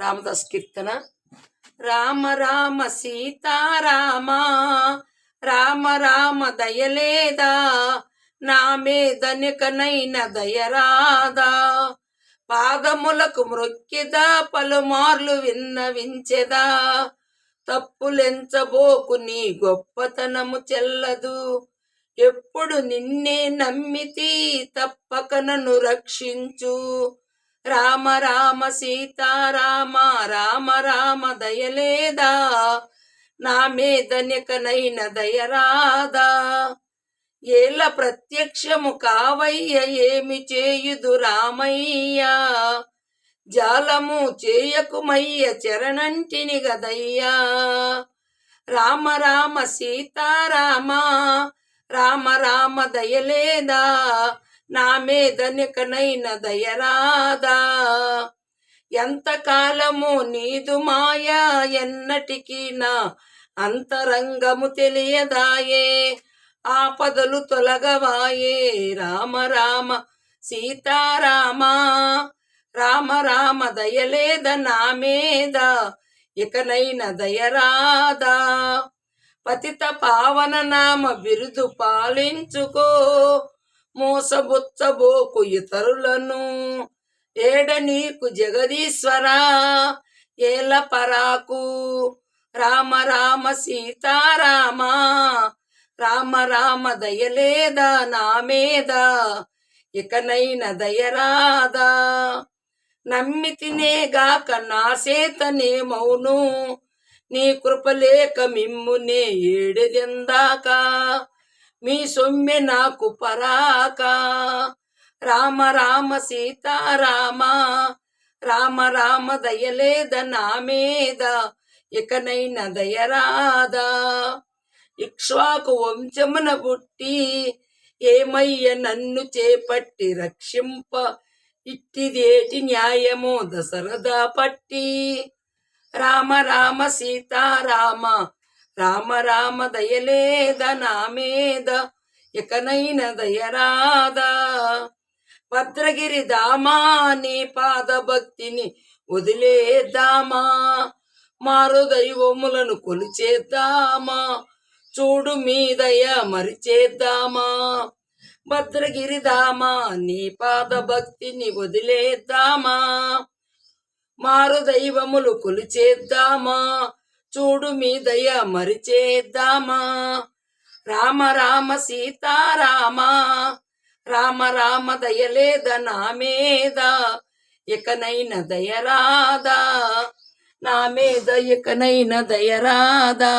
రామదాస్ కీర్తన. రామ రామ సీతారామ రామ రామ దయలేదా? నా మీదనికనైన దయరాదా పాదములకు మృక్కిదా పలుమార్లు విన్నవించెదా? తప్పులెంచబోకు నీ గొప్పతనము చెల్లదు. ఎప్పుడు నిన్నే నమ్మితి తప్పక నన్ను రక్షించు. రామ రామ సీతారామ రామ రామ దయలేదా నా మీదనికనైన దయరాదా ఏల ప్రత్యక్షము కావయ్య ఏమి చేయుదు రామయ్య? జాలము చేయకుమయ్య చరణంటిని గదయ్యా. రామ రామ సీతారామ రామ రామ దయలేదా నా మీదనికనైన దయరాదా ఎంతకాలము నీదు మాయా ఎన్నటికీ నా అంతరంగము తెలియదాయే. ఆపదలు తొలగవాయే. రామ రామ సీతారామ రామ రామ దయలేద నా మీద ఇకనైన దయరాదా. పతిత పావన నామ బిరుదు పాలించుకో. మోసబుచ్చబోకు ఇతరులను. ఏడ నీకు జగదీశ్వరా? ఏల పరాకు? రామ రామ సీతారామ. రామ రామ దయలేదా నా మీద? ఇకనైన దయరాదా? నమ్మితినేగాక నా సేతనే మౌను. నీ కృపలేక మిమ్మునే ఏడెదెందాక? మీ సొమ్మె నాకు పరాక. రామ రామ సీతారామ రామ. రామ దయలేద నా మీద. ఇకనైన దయరాదా ఇక్ష్వాకు వంశమున పుట్టి ఏమయ్య నన్ను చేపట్టి రక్షింప. ఇట్టిదేటి న్యాయమో దశరథ పట్టి. రామ రామ సీతారామ రామ రామ దయలేద నా మీద ఇకనైన దయరాదా. భద్రగిరి దామా నీ పాద భక్తిని వదిలేద్దామా? మారు దైవములను కొలిచేద్దామా? చూడు మీదయ మరిచేద్దామా? భద్రగిరి దామా నీ పాద భక్తిని వదిలేద్దామా? మారు దైవములు కొలిచేద్దామా? చూడు మీ దయ మరిచేద్దామా? రామ రామ సీతారామ రామ రామ దయలేద నా మీద ఎకనైన దయరాదా? నా మీద ఎకనైన దయరాదా?